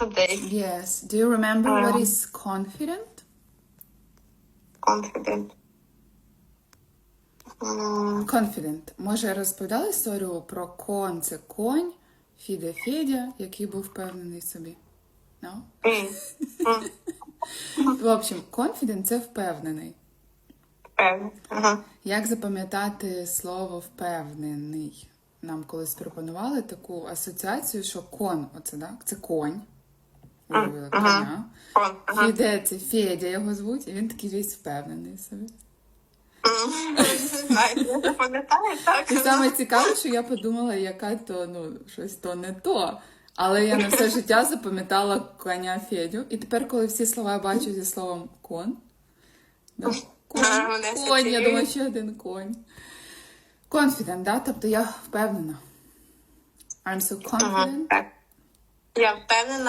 today. Yes. Do you remember what Um, is confident? Confident. Confident. Може, я розповідала історію про кон це конь, Фіде Федя, який був впевнений в собі. No? м, В общем, confident це впевнений. Певно. Ага. Як запам'ятати слово впевнений? Нам колись пропонували таку асоціацію, що кон, оце так, це конь. Коня. Кон. Ага. Фіде це Федя його звуть, і він такий весь впевнений собі. Я пам'ятаю, так? І саме цікаве, що я подумала, яка то ну щось то не то. Але я на все життя запам'ятала коня Федю. І тепер, коли всі слова я бачу зі словом кон, да? конь, конь, я думаю, ще один конь. Confident, да? Тобто я впевнена. I'm so confident. Я впевнена,